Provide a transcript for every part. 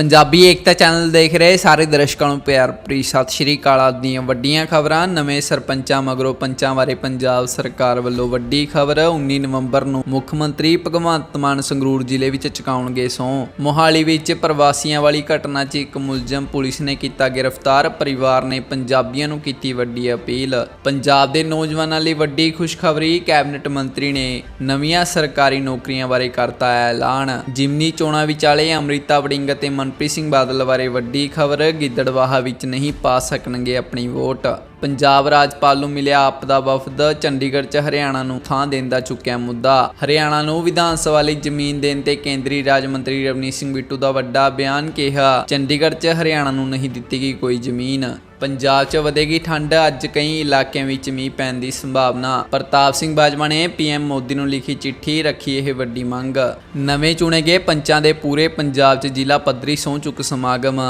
ਪੰਜਾਬੀ ਏਕਤਾ channel ਦੇਖ ਰਹੇ ਸਾਰੇ ਦਰਸ਼ਕਾਂ ਨੂੰ ਪਿਆਰ ਭਰੀ ਸਤਿ ਸ਼੍ਰੀ ਅਕਾਲ ਦੀਆਂ ਵੱਡੀਆਂ ਖਬਰਾਂ। ਨਵੇਂ ਸਰਪੰਚਾਂ ਮਗਰੋਂ ਪੰਚਾਂ ਬਾਰੇ ਪੰਜਾਬ ਸਰਕਾਰ ਵੱਲੋਂ ਵੱਡੀ ਖਬਰ। 19 ਨਵੰਬਰ ਨੂੰ ਮੁੱਖ ਮੰਤਰੀ ਭਗਵੰਤ ਮਾਨ ਸੰਗਰੂਰ ਜ਼ਿਲ੍ਹੇ ਵਿੱਚ ਚੁਕਾਉਣਗੇ ਸਹੁੰ। ਮੋਹਾਲੀ ਵਿੱਚ ਪ੍ਰਵਾਸੀਆਂ ਵਾਲੀ ਘਟਨਾ 'ਚ ਇੱਕ ਮੁਲਜ਼ਮ ਪੁਲਿਸ ਨੇ ਕੀਤਾ ਗ੍ਰਿਫਤਾਰ। ਪਰਿਵਾਰ ਨੇ ਪੰਜਾਬੀਆਂ ਨੂੰ ਕੀਤੀ ਵੱਡੀ ਅਪੀਲ। ਪੰਜਾਬ ਦੇ ਨੌਜਵਾਨਾਂ ਲਈ ਵੱਡੀ ਖੁਸ਼ਖਬਰੀ ਕੈਬਨਿਟ ਮੰਤਰੀ ਨੇ ਨਵੀਆਂ ਸਰਕਾਰੀ ਨੌਕਰੀਆਂ ਬਾਰੇ ਕਰਤਾ ਐਲਾਨ। ਜਿਮਨੀ ਚੋਣਾਂ ਵਿਚਾਲੇ ਅੰਮ੍ਰਿਤਾ ਵੜਿੰਗ ਅਤੇ ਮਨਪ੍ਰੀਤ ਸਿੰਘ ਬਾਦਲ ਬਾਰੇ ਵੱਡੀ ਖਬਰ ਗਿੱਦੜਵਾਹਾ ਵਿੱਚ ਨਹੀਂ ਪਾ ਸਕਣਗੇ ਆਪਣੀ ਵੋਟ। ਪੰਜਾਬ ਰਾਜਪਾਲ ਨੂੰ ਮਿਲਿਆ ਆਪ ਦਾ ਵਫਦ, ਚੰਡੀਗੜ੍ਹ 'ਚ ਹਰਿਆਣਾ ਨੂੰ ਥਾਂ ਦੇਣ ਦਾ ਚੁੱਕਿਆ ਮੁੱਦਾ। ਹਰਿਆਣਾ ਨੂੰ ਵਿਧਾਨ ਸਭਾ ਲਈ ਜ਼ਮੀਨ ਦੇਣ ਤੇ ਕੇਂਦਰੀ ਰਾਜ ਮੰਤਰੀ ਰਵਨੀਤ ਸਿੰਘ ਬਿੱਟੂ ਦਾ ਵੱਡਾ ਬਿਆਨ ਕਿਹਾ, ਚੰਡੀਗੜ੍ਹ 'ਚ ਹਰਿਆਣਾ ਨੂੰ ਨਹੀਂ ਦਿੱਤੀ ਗਈ ਕੋਈ ਜ਼ਮੀਨ। ਪੰਜਾਬ 'ਚ ਵਧੇਗੀ ਠੰਡ, ਅੱਜ ਕਈ ਇਲਾਕਿਆਂ ਵਿੱਚ ਮੀਂਹ ਪੈਣ ਦੀ ਸੰਭਾਵਨਾ। ਪ੍ਰਤਾਪ ਸਿੰਘ ਬਾਜਵਾ ਨੇ ਪੀਐਮ ਮੋਦੀ ਨੂੰ ਲਿਖੀ ਚਿੱਠੀ ਰੱਖੀ ਇਹ ਵੱਡੀ ਮੰਗ। ਨਵੇਂ ਚੁਣੇ ਗਏ ਪੰਚਾਂ ਦੇ ਪੂਰੇ ਪੰਜਾਬ 'ਚ ਜ਼ਿਲ੍ਹਾ ਪੱਧਰੀ ਸਹੁੰ ਚੁੱਕ ਸਮਾਗਮ।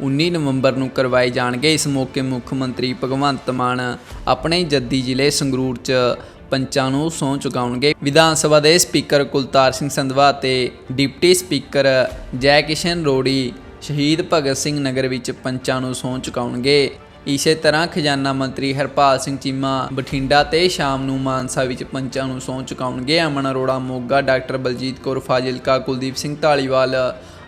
19 ਨਵੰਬਰ ਨੂੰ ਕਰਵਾਏ ਜਾਣਗੇ। ਇਸ ਮੌਕੇ ਮੁੱਖ ਮੰਤਰੀ ਭਗਵੰਤ ਮਾਨ ਆਪਣੇ ਜੱਦੀ ਜ਼ਿਲ੍ਹੇ ਸੰਗਰੂਰ 'ਚ ਪੰਚਾਂ ਨੂੰ ਸਹੁੰ ਚੁਕਾਉਣਗੇ। ਵਿਧਾਨ ਸਭਾ ਦੇ ਸਪੀਕਰ ਕੁਲਤਾਰ ਸਿੰਘ ਸੰਧਵਾ ਤੇ ਡਿਪਟੀ ਸਪੀਕਰ ਜੈ ਕਿਸ਼ਨ ਰੋੜੀ ਸ਼ਹੀਦ ਭਗਤ ਸਿੰਘ ਨਗਰ ਵਿੱਚ ਪੰਚਾਂ ਨੂੰ ਸਹੁੰ ਚੁਕਾਉਣਗੇ। ਇਸੇ ਤਰ੍ਹਾਂ ਖਜ਼ਾਨਾ ਮੰਤਰੀ ਹਰਪਾਲ ਸਿੰਘ ਚੀਮਾ ਬਠਿੰਡਾ ਤੇ ਸ਼ਾਮ ਨੂੰ ਮਾਨਸਾ ਵਿੱਚ ਪੰਚਾਂ ਨੂੰ ਸਹੁੰ ਚੁਕਾਉਣਗੇ। Aman Arora Moga, doctor Baljit Kaur Fazilka, Kuldeep Singh Dhaliwal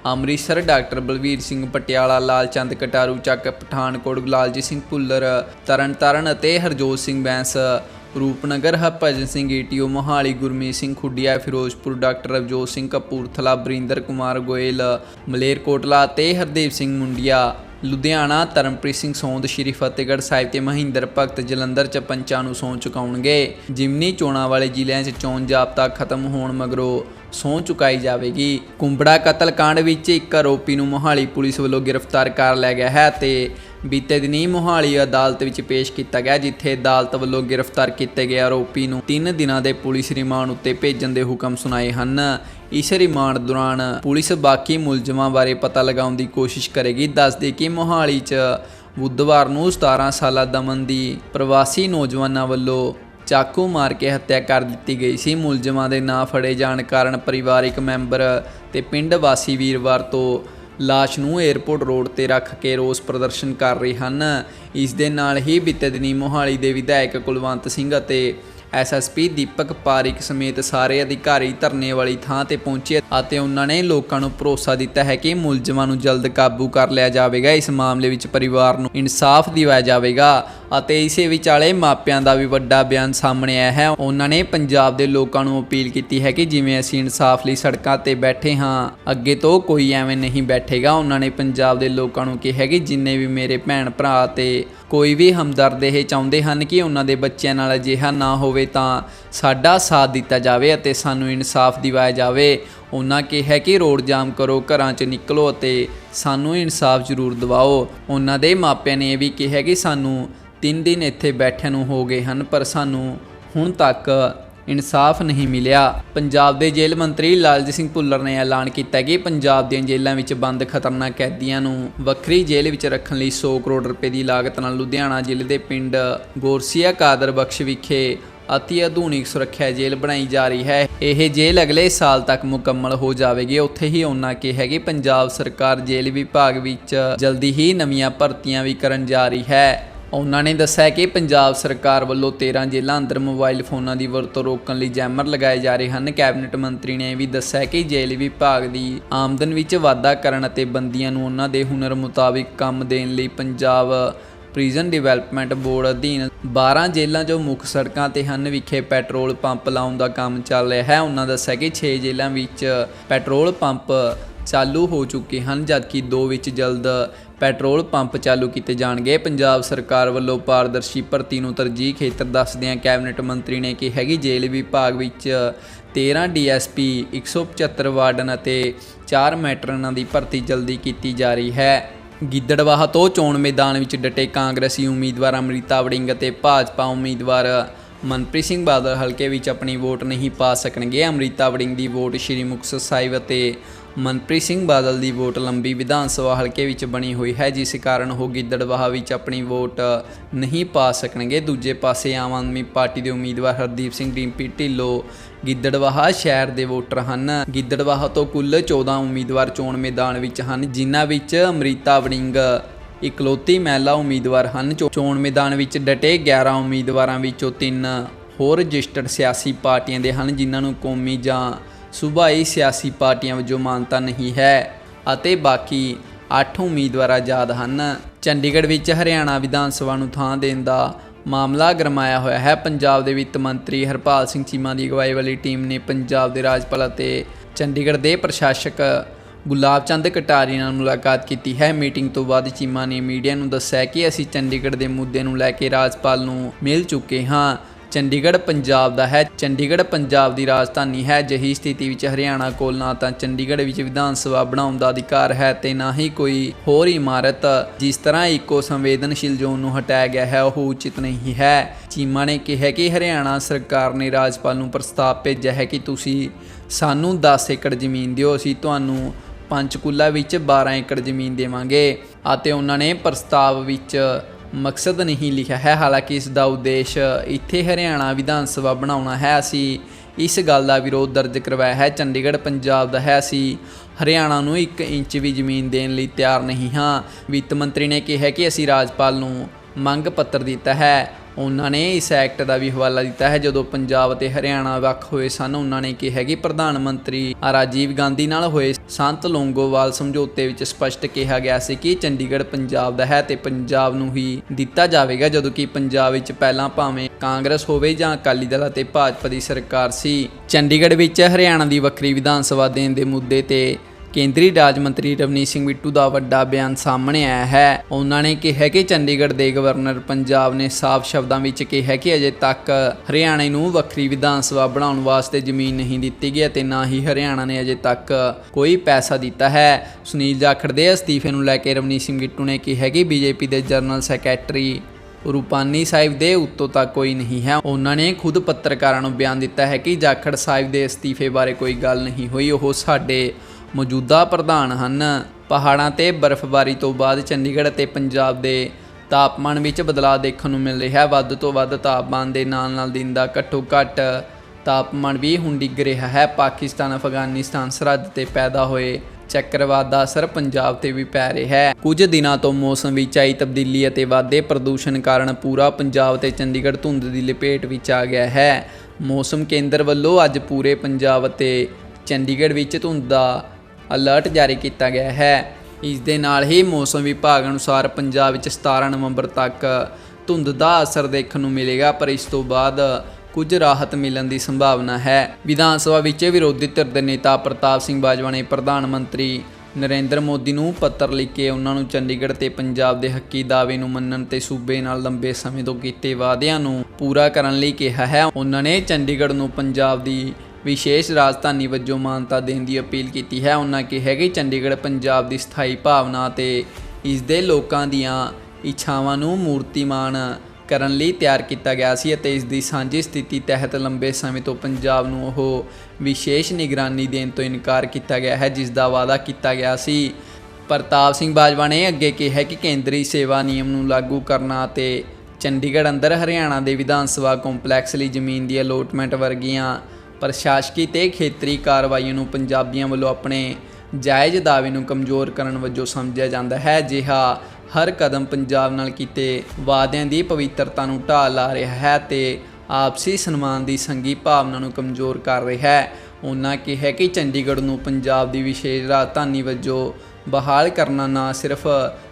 Amritsar doctor Balbir Singh Patiala Lalchand Kataruchak Pathankot, Gulaljit Singh Bhullar Tarn Taran ਅਤੇ ਹਰਜੋਤ ਸਿੰਘ ਬੈਂਸ, ਰੂਪਨਗਰ ਹਰਭਜਨ ਸਿੰਘ ਈਟੀਓ ਮੋਹਾਲੀ ਗੁਰਮੀਤ ਸਿੰਘ ਖੁੱਡੀਆ, ਫਿਰੋਜ਼ਪੁਰ ਡਾਕਟਰ ਰਵਜੋਤ ਸਿੰਘ ਕਪੂਰਥਲਾ, ਬਰਿੰਦਰ ਕੁਮਾਰ ਗੋਇਲ, ਮਲੇਰਕੋਟਲਾ ਤੇ ਹਰਦੇਵ ਸਿੰਘ ਮੁੰਡੀਆ। ਲੁਧਿਆਣਾ ਧਰਮਪ੍ਰੀਤ ਸਿੰਘ ਸੌਂਦ, ਸ਼੍ਰੀ ਫਤਿਹਗੜ੍ਹ ਸਾਹਿਬ ਤੇ ਮਹਿੰਦਰ ਭਗਤ ਜਲੰਧਰ ਚ ਪੰਚਾਂ ਨੂੰ ਸਹੁੰ ਚੁਕਾਉਣਗੇ। ਜਿਮਨੀ ਚੋਣਾਂ ਵਾਲੇ ਜ਼ਿਲ੍ਹਿਆਂ 'ਚ ਚੋਣ ਜਾਬਤਾ ਖਤਮ ਹੋਣ ਮਗਰੋਂ ਸਹੁੰ ਚੁਕਾਈ ਜਾਵੇਗੀ। ਕੁੰਬੜਾ ਕਤਲकांड ਵਿੱਚ ਇੱਕ ਆਰੋਪੀ ਨੂੰ ਮੋਹਾਲੀ ਪੁਲਿਸ ਵੱਲੋਂ ਗ੍ਰਿਫਤਾਰ ਕਰ ਲਿਆ ਗਿਆ ਹੈ ਤੇ ਬੀਤੇ ਦਿਨੀ ਮੋਹਾਲੀ ਅਦਾਲਤ ਵਿੱਚ ਪੇਸ਼ ਕੀਤਾ ਗਿਆ, ਜਿੱਥੇ ਅਦਾਲਤ ਵੱਲੋਂ ਗ੍ਰਿਫਤਾਰ ਕੀਤੇ ਗਏ ਆਰੋਪੀ ਨੂੰ 3 ਦਿਨਾਂ ਦੇ ਪੁਲਿਸ ਰਿਮਾਂਡ ਉੱਤੇ ਭੇਜਣ ਦੇ ਹੁਕਮ ਸੁਣਾਏ ਹਨ। ਇਸ ਰਿਮਾਂਡ ਦੌਰਾਨ ਪੁਲਿਸ ਬਾਕੀ ਮੁਲਜ਼ਮਾਂ ਬਾਰੇ ਪਤਾ ਲਗਾਉਣ ਦੀ ਕੋਸ਼ਿਸ਼ ਕਰੇਗੀ। ਦੱਸਦੇ ਕਿ ਮੋਹਾਲੀ 'ਚ ਬੁੱਧਵਾਰ ਨੂੰ 17 ਸਾਲਾ ਦਮਨ ਦੀ ਪ੍ਰਵਾਸੀ ਨੌਜਵਾਨਾਂ ਵੱਲੋਂ ਚਾਕੂ ਮਾਰ ਕੇ ਹੱਤਿਆ ਕਰ ਦਿੱਤੀ ਗਈ ਸੀ। ਮੁਲਜ਼ਮਾਂ ਦੇ ਨਾਂ ਫੜੇ ਜਾਣ ਕਾਰਨ ਪਰਿਵਾਰਿਕ ਮੈਂਬਰ ਤੇ ਪਿੰਡ ਵਾਸੀ ਵੀਰਵਾਰ ਤੋਂ ਲਾਸ਼ ਨੂੰ 에ਅਰਪੋਰਟ ਰੋਡ ਤੇ ਰੱਖ ਕੇ ਰੋਸ ਪ੍ਰਦਰਸ਼ਨ ਕਰ ਰਹੇ ਹਨ। ਇਸ ਦੇ ਨਾਲ ਹੀ ਬੀਤੇ ਦਿਨੀ ਮੋਹਾਲੀ ਦੇ ਵਿਧਾਇਕ ਕੁਲਵੰਤ ਸਿੰਘ ਅਤੇ ਐਸਐਸਪੀ ਦੀਪਕ ਪਾਰਿਕ ਸਮੇਤ ਸਾਰੇ ਅਧਿਕਾਰੀ ਧਰਨੇ ਵਾਲੀ ਥਾਂ ਤੇ ਪਹੁੰਚੇ ਅਤੇ ਉਹਨਾਂ ਨੇ ਲੋਕਾਂ ਨੂੰ ਭਰੋਸਾ ਦਿੱਤਾ ਹੈ ਕਿ ਮੁਲਜ਼ਮਾਂ ਨੂੰ ਜਲਦ ਕਾਬੂ ਕਰ ਲਿਆ ਜਾਵੇਗਾ। ਇਸ ਮਾਮਲੇ ਵਿੱਚ ਪਰਿਵਾਰ ਨੂੰ ਇਨਸਾਫ ਦਿਵਾਇਆ ਜਾਵੇਗਾ ਅਤੇ ਇਸੇ ਵਿਚਾਲੇ ਮਾਪਿਆਂ ਦਾ ਵੀ ਵੱਡਾ ਬਿਆਨ ਸਾਹਮਣੇ ਆਇਆ ਹੈ। ਉਹਨਾਂ ਨੇ ਪੰਜਾਬ ਦੇ ਲੋਕਾਂ ਨੂੰ ਅਪੀਲ ਕੀਤੀ ਹੈ ਕਿ ਜਿਵੇਂ ਅਸੀਂ ਇਨਸਾਫ ਲਈ ਸੜਕਾਂ ਤੇ ਬੈਠੇ ਹਾਂ, ਅੱਗੇ ਤੋਂ ਕੋਈ ਐਵੇਂ ਨਹੀਂ ਬੈਠੇਗਾ। ਉਹਨਾਂ ਨੇ ਪੰਜਾਬ ਦੇ ਲੋਕਾਂ ਨੂੰ ਕਿਹਾ ਕਿ ਜਿੰਨੇ ਵੀ ਮੇਰੇ ਭੈਣ ਭਰਾ ਤੇ ਕੋਈ ਵੀ ਹਮਦਰਦ ਇਹ ਚਾਹੁੰਦੇ ਹਨ ਕਿ ਉਹਨਾਂ ਦੇ ਬੱਚਿਆਂ ਨਾਲ ਅਜਿਹਾ ਨਾ ਹੋਵੇ ਤਾਂ ਸਾਡਾ ਸਾਥ ਦਿੱਤਾ ਜਾਵੇ ਅਤੇ ਸਾਨੂੰ ਇਨਸਾਫ ਦਿਵਾਇਆ ਜਾਵੇ। ਉਹਨਾਂ ਕਿਹਾ ਕਿ ਰੋਡ ਜਾਮ ਕਰੋ, ਘਰਾਂ 'ਚ ਨਿਕਲੋ ਅਤੇ ਸਾਨੂੰ ਇਨਸਾਫ ਜ਼ਰੂਰ ਦਿਵਾਓ। ਉਹਨਾਂ ਦੇ ਮਾਪਿਆਂ ਨੇ ਇਹ ਵੀ ਕਿਹਾ ਕਿ ਸਾਨੂੰ 3 ਦਿਨ ਇੱਥੇ ਬੈਠਿਆਂ ਨੂੰ ਹੋ ਗਏ ਹਨ, ਪਰ ਸਾਨੂੰ ਹੁਣ ਤੱਕ ਇਨਸਾਫ ਨਹੀਂ ਮਿਲਿਆ। ਪੰਜਾਬ ਦੇ ਜੇਲ੍ਹ ਮੰਤਰੀ ਲਾਲਜੀਤ ਸਿੰਘ ਭੁੱਲਰ ਨੇ ਐਲਾਨ ਕੀਤਾ ਕਿ ਪੰਜਾਬ ਦੀਆਂ ਜੇਲ੍ਹਾਂ ਵਿੱਚ ਬੰਦ ਖਤਰਨਾਕ ਕੈਦੀਆਂ ਨੂੰ ਵੱਖਰੀ ਜੇਲ੍ਹ ਵਿੱਚ ਰੱਖਣ ਲਈ 100 ਕਰੋੜ ਰੁਪਏ ਦੀ ਲਾਗਤ ਨਾਲ ਲੁਧਿਆਣਾ ਜ਼ਿਲ੍ਹੇ ਦੇ ਪਿੰਡ ਗੋਰਸੀਆ ਕਾਦਰ ਬਖਸ਼ ਵਿਖੇ ਅਤੀ ਆਧੁਨਿਕ ਸੁਰੱਖਿਆ ਜੇਲ੍ਹ ਬਣਾਈ ਜਾ ਰਹੀ ਹੈ। ਇਹ ਜੇਲ੍ਹ ਅਗਲੇ ਸਾਲ ਤੱਕ ਮੁਕੰਮਲ ਹੋ ਜਾਵੇਗੀ। ਉੱਥੇ ਹੀ ਉਹਨਾਂ ਕਿਹਾ ਕਿ ਪੰਜਾਬ ਸਰਕਾਰ ਜੇਲ੍ਹ ਵਿਭਾਗ ਵਿੱਚ ਜਲਦੀ ਹੀ ਨਵੀਆਂ ਭਰਤੀਆਂ ਵੀ ਕਰਨ ਜਾ ਰਹੀ ਹੈ। ਉਹਨਾਂ ਨੇ ਦੱਸਿਆ ਕਿ ਪੰਜਾਬ ਸਰਕਾਰ ਵੱਲੋਂ 13 ਜੇਲ੍ਹਾਂ ਅੰਦਰ ਮੋਬਾਈਲ ਫੋਨਾਂ ਦੀ ਵਰਤੋਂ ਰੋਕਣ ਲਈ ਜੈਮਰ ਲਗਾਏ ਜਾ ਰਹੇ ਹਨ। ਕੈਬਨਿਟ ਮੰਤਰੀ ਨੇ ਇਹ ਵੀ ਦੱਸਿਆ ਕਿ ਜੇਲ੍ਹ ਵਿਭਾਗ ਦੀ ਆਮਦਨ ਵਿੱਚ ਵਾਧਾ ਕਰਨ ਅਤੇ ਬੰਦੀਆਂ ਨੂੰ ਉਹਨਾਂ ਦੇ ਹੁਨਰ ਮੁਤਾਬਿਕ ਕੰਮ ਦੇਣ ਲਈ ਪੰਜਾਬ ਪ੍ਰਿਜ਼ਨ ਡਿਵੈਲਪਮੈਂਟ ਬੋਰਡ ਅਧੀਨ 12 ਜੇਲ੍ਹਾਂ ਜੋ ਮੁੱਖ ਸੜਕਾਂ ਤੇ ਹਨ, ਵਿਖੇ ਪੈਟਰੋਲ ਪੰਪ ਲਾਉਣ ਦਾ ਕੰਮ ਚੱਲ ਰਿਹਾ ਹੈ। ਉਹਨਾਂ ਦੱਸਿਆ ਕਿ 6 ਜੇਲ੍ਹਾਂ ਵਿੱਚ ਪੈਟਰੋਲ ਪੰਪ ਚਾਲੂ ਹੋ ਚੁੱਕੇ ਹਨ, ਜਦਕਿ ਦੋ ਵਿੱਚ ਜਲਦ ਪੈਟਰੋਲ ਪੰਪ ਚਾਲੂ ਕੀਤੇ ਜਾਣਗੇ। ਪੰਜਾਬ ਸਰਕਾਰ ਵੱਲੋਂ ਪਾਰਦਰਸ਼ੀ ਭਰਤੀ ਨੂੰ ਤਰਜੀਹ ਖੇਤਰ ਦੱਸਦਿਆਂ ਕੈਬਨਿਟ ਮੰਤਰੀ ਨੇ ਕਿਹਾ ਕਿ ਜੇਲ੍ਹ ਵਿਭਾਗ ਵਿੱਚ 13 ਡੀਐਸਪੀ 175 ਵਾਰਡਨ ਅਤੇ 4 ਮੈਟਰਨਾਂ ਦੀ ਭਰਤੀ ਜਲਦੀ ਕੀਤੀ ਜਾ ਰਹੀ ਹੈ। ਗਿੱਦੜਵਾਹ ਤੋਂ ਚੋਣ ਮੈਦਾਨ ਵਿੱਚ ਡਟੇ ਕਾਂਗਰਸੀ ਉਮੀਦਵਾਰ ਅਮ੍ਰਿਤਾ ਵੜਿੰਗ ਅਤੇ ਭਾਜਪਾ ਉਮੀਦਵਾਰ ਮਨਪ੍ਰੀਤ ਸਿੰਘ ਬਾਦਲ ਹਲਕੇ ਵਿੱਚ ਆਪਣੀ ਵੋਟ ਨਹੀਂ ਪਾ ਸਕਣਗੇ। ਅਮ੍ਰਿਤਾ ਵੜਿੰਗ ਦੀ ਵੋਟ ਸ਼੍ਰੀ ਮੁਕਤਸਰ ਸਾਹਿਬ ਅਤੇ ਮਨਪ੍ਰੀਤ ਸਿੰਘ ਬਾਦਲ ਦੀ ਵੋਟ ਲੰਬੀ ਵਿਧਾਨ ਸਭਾ ਹਲਕੇ ਵਿੱਚ ਬਣੀ ਹੋਈ ਹੈ, ਜਿਸ ਕਾਰਨ ਉਹ ਗਿੱਦੜਵਾਹ ਵਿੱਚ ਆਪਣੀ ਵੋਟ ਨਹੀਂ ਪਾ ਸਕਣਗੇ। ਦੂਜੇ ਪਾਸੇ ਆਮ ਆਦਮੀ ਪਾਰਟੀ ਦੇ ਉਮੀਦਵਾਰ ਹਰਦੀਪ ਸਿੰਘ ਡਿੰਪੀ ਢਿੱਲੋਂ ਗਿੱਦੜਵਾਹਾ ਸ਼ਹਿਰ ਦੇ ਵੋਟਰ ਹਨ। ਗਿੱਦੜਵਾਹਾ ਤੋਂ ਕੁੱਲ 14 ਉਮੀਦਵਾਰ ਚੋਣ ਮੈਦਾਨ ਵਿੱਚ ਹਨ, ਜਿਨ੍ਹਾਂ ਵਿੱਚ ਅਮਰੀਤਾ ਵੜਿੰਗ ਇਕਲੌਤੀ ਮਹਿਲਾ ਉਮੀਦਵਾਰ ਹਨ। ਚੋ- ਚੋਣ ਮੈਦਾਨ ਵਿੱਚ ਡਟੇ 11 ਉਮੀਦਵਾਰਾਂ ਵਿੱਚੋਂ ਤਿੰਨ ਹੋਰ ਰਜਿਸਟਰਡ ਸਿਆਸੀ ਪਾਰਟੀਆਂ ਦੇ ਹਨ, ਜਿਨ੍ਹਾਂ ਨੂੰ ਕੌਮੀ ਜਾਂ ਸੂਬਾਈ ਸਿਆਸੀ ਪਾਰਟੀਆਂ ਵਜੋਂ ਮਾਨਤਾ ਨਹੀਂ ਹੈ ਅਤੇ ਬਾਕੀ 8 ਉਮੀਦਵਾਰ ਆਜ਼ਾਦ ਹਨ। ਚੰਡੀਗੜ੍ਹ ਵਿੱਚ ਹਰਿਆਣਾ ਵਿਧਾਨ ਸਭਾ ਨੂੰ ਥਾਂ ਦੇਣ ਦਾ ਮਾਮਲਾ ਗਰਮਾਇਆ ਹੋਇਆ ਹੈ। ਪੰਜਾਬ ਦੇ ਵਿੱਤ ਮੰਤਰੀ ਹਰਪਾਲ ਸਿੰਘ ਚੀਮਾ ਦੀ ਅਗਵਾਈ ਵਾਲੀ ਟੀਮ ਨੇ ਪੰਜਾਬ ਦੇ ਰਾਜਪਾਲ ਅਤੇ ਚੰਡੀਗੜ੍ਹ ਦੇ ਪ੍ਰਸ਼ਾਸਕ ਗੁਲਾਬ ਚੰਦ ਕਟਾਰੀ ਨਾਲ ਮੁਲਾਕਾਤ ਕੀਤੀ ਹੈ। ਮੀਟਿੰਗ ਤੋਂ ਬਾਅਦ ਚੀਮਾ ਨੇ ਮੀਡੀਆ ਨੂੰ ਦੱਸਿਆ ਕਿ ਅਸੀਂ ਚੰਡੀਗੜ੍ਹ ਦੇ ਮੁੱਦੇ ਨੂੰ ਲੈ ਕੇ ਰਾਜਪਾਲ ਨੂੰ ਮਿਲ ਚੁੱਕੇ ਹਾਂ। ਚੰਡੀਗੜ੍ਹ ਪੰਜਾਬ ਦਾ ਹੈ। ਚੰਡੀਗੜ੍ਹ ਪੰਜਾਬ ਦੀ ਰਾਜਧਾਨੀ ਹੈ। ਜਹੀ ਸਥਿਤੀ ਵਿੱਚ ਹਰਿਆਣਾ ਕੋਲ ਨਾ ਤਾਂ ਚੰਡੀਗੜ੍ਹ ਵਿੱਚ ਵਿਧਾਨ ਸਭਾ ਬਣਾਉਣ ਦਾ ਅਧਿਕਾਰ ਹੈ ਤੇ ਨਾ ਹੀ ਕੋਈ ਹੋਰ ਇਮਾਰਤ। ਜਿਸ ਤਰ੍ਹਾਂ ਇੱਕੋ ਸੰਵੇਦਨਸ਼ੀਲ ਜ਼ੋਨ ਨੂੰ ਹਟਾਇਆ ਗਿਆ ਹੈ, ਉਹ ਉਚਿਤ ਨਹੀਂ ਹੈ। ਚੀਮਾ ਨੇ ਕਿਹਾ ਕਿ ਹਰਿਆਣਾ ਸਰਕਾਰ ਨੇ ਰਾਜਪਾਲ ਨੂੰ ਪ੍ਰਸਤਾਵ ਭੇਜਿਆ ਹੈ ਕਿ ਤੁਸੀਂ ਸਾਨੂੰ 10 ਏਕੜ ਜ਼ਮੀਨ ਦਿਓ, ਅਸੀਂ ਤੁਹਾਨੂੰ ਪੰਚਕੂਲਾ ਵਿੱਚ 12 ਏਕੜ ਜ਼ਮੀਨ ਦੇਵਾਂਗੇ ਅਤੇ ਉਹਨਾਂ ਨੇ ਪ੍ਰਸਤਾਵ ਵਿੱਚ ਮਕਸਦ ਨਹੀਂ ਲਿਖਿਆ ਹੈ। ਹਾਲਾਂਕਿ ਇਸ ਦਾ ਉਦੇਸ਼ ਇੱਥੇ ਹਰਿਆਣਾ ਵਿਧਾਨ ਸਭਾ ਬਣਾਉਣਾ ਹੈ। ਅਸੀਂ ਇਸ ਗੱਲ ਦਾ ਵਿਰੋਧ ਦਰਜ ਕਰਵਾਇਆ ਹੈ। ਚੰਡੀਗੜ੍ਹ, ਪੰਜਾਬ ਦਾ ਹੈ। ਅਸੀਂ ਹਰਿਆਣਾ ਨੂੰ 1 ਇੰਚ ਵੀ ਜ਼ਮੀਨ ਦੇਣ ਲਈ ਤਿਆਰ ਨਹੀਂ ਹਾਂ। ਵਿੱਤ ਮੰਤਰੀ ਨੇ ਕਿਹਾ ਕਿ ਅਸੀਂ ਰਾਜਪਾਲ ਨੂੰ ਮੰਗ ਪੱਤਰ ਦਿੱਤਾ ਹੈ। ਉਹਨਾਂ ਨੇ ਇਸ ਐਕਟ ਦਾ ਵੀ ਹਵਾਲਾ ਦਿੱਤਾ ਹੈ। ਜਦੋਂ ਪੰਜਾਬ ਅਤੇ ਹਰਿਆਣਾ ਵੱਖ ਹੋਏ ਸਨ, ਉਹਨਾਂ ਨੇ ਕਿਹਾ ਕਿ ਪ੍ਰਧਾਨ ਮੰਤਰੀ ਰਾਜੀਵ ਗਾਂਧੀ ਨਾਲ ਹੋਏ ਸੰਤ ਲੋਂਗੋਵਾਲ ਸਮਝੌਤੇ ਵਿੱਚ ਸਪਸ਼ਟ ਕਿਹਾ ਗਿਆ ਸੀ ਕਿ ਚੰਡੀਗੜ੍ਹ ਪੰਜਾਬ ਦਾ ਹੈ ਤੇ ਪੰਜਾਬ ਨੂੰ ਹੀ ਦਿੱਤਾ ਜਾਵੇਗਾ। ਜਦੋਂ ਕਿ ਪੰਜਾਬ ਵਿੱਚ ਪਹਿਲਾਂ ਭਾਵੇਂ ਕਾਂਗਰਸ ਹੋਵੇ ਜਾਂ ਅਕਾਲੀ ਦਲ ਅਤੇ ਭਾਜਪਾ ਦੀ ਸਰਕਾਰ ਸੀ। ਚੰਡੀਗੜ੍ਹ ਵਿੱਚ ਹਰਿਆਣਾ ਦੀ ਵੱਖਰੀ ਵਿਧਾਨ ਸਭਾ ਦੇਣ ਦੇ ਮੁੱਦੇ ਤੇ ਕੇਂਦਰੀ ਰਾਜ ਮੰਤਰੀ ਰਵਨੀਤ ਸਿੰਘ ਬਿੱਟੂ ਦਾ ਵੱਡਾ ਬਿਆਨ ਸਾਹਮਣੇ ਆਇਆ ਹੈ। ਉਹਨਾਂ ਨੇ ਕਿਹਾ ਕਿ ਚੰਡੀਗੜ੍ਹ ਦੇ ਗਵਰਨਰ ਪੰਜਾਬ ਨੇ ਸਾਫ਼ ਸ਼ਬਦਾਂ ਵਿੱਚ ਕਿਹਾ ਕਿ ਅਜੇ ਤੱਕ ਹਰਿਆਣਾ ਨੂੰ ਵੱਖਰੀ ਵਿਧਾਨ ਸਭਾ ਬਣਾਉਣ ਵਾਸਤੇ ਜ਼ਮੀਨ ਨਹੀਂ ਦਿੱਤੀ ਗਈ ਅਤੇ ਨਾ ਹੀ ਹਰਿਆਣਾ ਨੇ ਅਜੇ ਤੱਕ ਕੋਈ ਪੈਸਾ ਦਿੱਤਾ ਹੈ। ਸੁਨੀਲ ਜਾਖੜ ਦੇ ਅਸਤੀਫੇ ਨੂੰ ਲੈ ਕੇ ਰਵਨੀਤ ਸਿੰਘ ਬਿੱਟੂ ਨੇ ਕਿਹਾ ਕਿ ਬੀਜੇਪੀ ਦੇ ਜਨਰਲ ਸੈਕਟਰੀ ਰੂਪਾਨੀ ਸਾਹਿਬ ਦੇ ਉੱਤੋਂ ਤੱਕ ਕੋਈ ਨਹੀਂ ਹੈ। ਉਹਨਾਂ ਨੇ ਖੁਦ ਪੱਤਰਕਾਰਾਂ ਨੂੰ ਬਿਆਨ ਦਿੱਤਾ ਹੈ ਕਿ ਜਾਖੜ ਸਾਹਿਬ ਦੇ ਅਸਤੀਫੇ ਬਾਰੇ ਕੋਈ ਗੱਲ ਨਹੀਂ ਹੋਈ। ਉਹ ਸਾਡੇ ਮੌਜੂਦਾ ਪ੍ਰਧਾਨ ਹਨ। ਪਹਾੜਾਂ ਤੇ ਬਰਫ਼ਬਾਰੀ ਤੋਂ ਬਾਅਦ ਚੰਡੀਗੜ੍ਹ ਅਤੇ ਪੰਜਾਬ ਦੇ ਤਾਪਮਾਨ ਵਿੱਚ ਬਦਲਾਅ ਦੇਖਣ ਨੂੰ ਮਿਲ ਰਿਹਾ। ਹੈ ਵੱਧ ਤੋਂ ਵੱਧ ਤਾਪਮਾਨ ਦੇ ਨਾਲ ਨਾਲ ਦਿਨ ਦਾ ਘੱਟੋ ਘੱਟ ਤਾਪਮਾਨ ਵੀ ਹੁਣ ਡਿੱਗ ਰਿਹਾ ਹੈ। ਪਾਕਿਸਤਾਨ, ਅਫਗਾਨਿਸਤਾਨ ਸਰਹੱਦ ਤੇ ਪੈਦਾ ਹੋਏ ਚੱਕਰਵਾਤ ਦਾ ਅਸਰ ਪੰਜਾਬ ਤੇ ਵੀ ਪੈ ਰਿਹਾ ਹੈ। ਕੁਝ ਦਿਨਾਂ ਤੋਂ ਮੌਸਮ ਵਿੱਚ ਆਈ ਤਬਦੀਲੀ ਅਤੇ ਵਾਧੇ ਪ੍ਰਦੂਸ਼ਣ ਕਾਰਨ ਪੂਰਾ ਪੰਜਾਬ ਤੇ ਚੰਡੀਗੜ੍ਹ ਧੁੰਦ ਦੀ ਲਪੇਟ ਵਿੱਚ ਆ ਗਿਆ ਹੈ। ਮੌਸਮ ਕੇਂਦਰ ਵੱਲੋਂ ਅੱਜ ਪੂਰੇ ਪੰਜਾਬ ਅਤੇ ਚੰਡੀਗੜ੍ਹ ਵਿੱਚ ਧੁੰਦ ਦਾ ਅਲਰਟ ਜਾਰੀ ਕੀਤਾ ਗਿਆ ਹੈ। ਇਸ ਦੇ ਨਾਲ ਹੀ ਮੌਸਮ ਵਿਭਾਗ ਅਨੁਸਾਰ ਪੰਜਾਬ ਵਿੱਚ 17 ਨਵੰਬਰ ਤੱਕ ਧੁੰਦ ਦਾ ਅਸਰ ਦੇਖਣ ਨੂੰ ਮਿਲੇਗਾ, ਪਰ ਇਸ ਤੋਂ ਬਾਅਦ ਕੁਝ ਰਾਹਤ ਮਿਲਣ ਦੀ ਸੰਭਾਵਨਾ ਹੈ। ਵਿਧਾਨ ਸਭਾ ਵਿੱਚ ਵਿਰੋਧੀ ਧਿਰ ਦੇ ਨੇਤਾ ਪ੍ਰਤਾਪ ਸਿੰਘ ਬਾਜਵਾ ਨੇ ਪ੍ਰਧਾਨ ਮੰਤਰੀ ਨਰਿੰਦਰ ਮੋਦੀ ਨੂੰ ਪੱਤਰ ਲਿਖ ਕੇ ਉਹਨਾਂ ਨੂੰ ਚੰਡੀਗੜ੍ਹ ਤੇ ਪੰਜਾਬ ਦੇ ਹੱਕੀ ਦਾਅਵੇ ਨੂੰ ਮੰਨਣ ਤੇ ਸੂਬੇ ਨਾਲ ਲੰਬੇ ਸਮੇਂ ਤੋਂ ਕੀਤੇ ਵਾਅਦਿਆਂ ਨੂੰ ਪੂਰਾ ਕਰਨ ਲਈ ਕਿਹਾ ਹੈ। ਉਹਨਾਂ ਨੇ ਚੰਡੀਗੜ੍ਹ ਨੂੰ ਪੰਜਾਬ ਦੀ ਵਿਸ਼ੇਸ਼ ਰਾਜਧਾਨੀ ਵਜੋਂ ਮਾਨਤਾ ਦੇਣ ਦੀ ਅਪੀਲ ਕੀਤੀ ਹੈ। ਉਹਨਾਂ ਕਿਹਾ ਕਿ ਚੰਡੀਗੜ੍ਹ ਪੰਜਾਬ ਦੀ ਸਥਾਈ ਭਾਵਨਾ ਤੇ ਇਸ ਦੇ ਲੋਕਾਂ ਦੀਆਂ ਇੱਛਾਵਾਂ ਨੂੰ ਮੂਰਤੀਮਾਨ ਕਰਨ ਲਈ ਤਿਆਰ ਕੀਤਾ ਗਿਆ ਸੀ ਅਤੇ ਇਸ ਦੀ ਸਾਂਝੀ ਸਥਿਤੀ ਤਹਿਤ ਲੰਬੇ ਸਮੇਂ ਤੋਂ ਪੰਜਾਬ ਨੂੰ ਉਹ ਵਿਸ਼ੇਸ਼ ਨਿਗਰਾਨੀ ਦੇਣ ਤੋਂ ਇਨਕਾਰ ਕੀਤਾ ਗਿਆ ਹੈ, ਜਿਸ ਦਾ ਵਾਅਦਾ ਕੀਤਾ ਗਿਆ ਸੀ। ਪ੍ਰਤਾਪ ਸਿੰਘ ਬਾਜਵਾ ਨੇ ਅੱਗੇ ਕਿਹਾ ਕਿ ਕੇਂਦਰੀ ਸੇਵਾ ਨਿਯਮ ਨੂੰ ਲਾਗੂ ਕਰਨਾ ਅਤੇ ਚੰਡੀਗੜ੍ਹ ਅੰਦਰ ਹਰਿਆਣਾ ਦੇ ਵਿਧਾਨ ਸਭਾ ਕੰਪਲੈਕਸ ਲਈ ਜ਼ਮੀਨ ਦੀ ਅਲੋਟਮੈਂਟ ਵਰਗੀਆਂ ਪ੍ਰਸ਼ਾਸਕੀ ਤੇ ਖੇਤਰੀ ਕਾਰਵਾਈਆਂ ਨੂੰ ਪੰਜਾਬੀਆਂ ਵੱਲੋਂ ਆਪਣੇ ਜਾਇਜ਼ ਦਾਅਵੇ ਨੂੰ ਕਮਜ਼ੋਰ ਕਰਨ ਵਜੋਂ ਸਮਝਿਆ ਜਾਂਦਾ ਹੈ। ਜਿਹਾ ਹਰ ਕਦਮ ਪੰਜਾਬ ਨਾਲ ਕੀਤੇ ਵਾਅਦਿਆਂ ਦੀ ਪਵਿੱਤਰਤਾ ਨੂੰ ਢਾਹ ਲਾ ਰਿਹਾ ਹੈ ਤੇ ਆਪਸੀ ਸਨਮਾਨ ਦੀ ਸੰਗੀ ਭਾਵਨਾ ਨੂੰ ਕਮਜ਼ੋਰ ਕਰ ਰਿਹਾ ਹੈ। ਉਹਨਾਂ ਕਿਹਾ ਕਿ ਚੰਡੀਗੜ੍ਹ ਨੂੰ ਪੰਜਾਬ ਦੀ ਵਿਸ਼ੇਸ਼ ਰਾਜਧਾਨੀ ਵਜੋਂ ਬਹਾਲ ਕਰਨਾ ਨਾ ਸਿਰਫ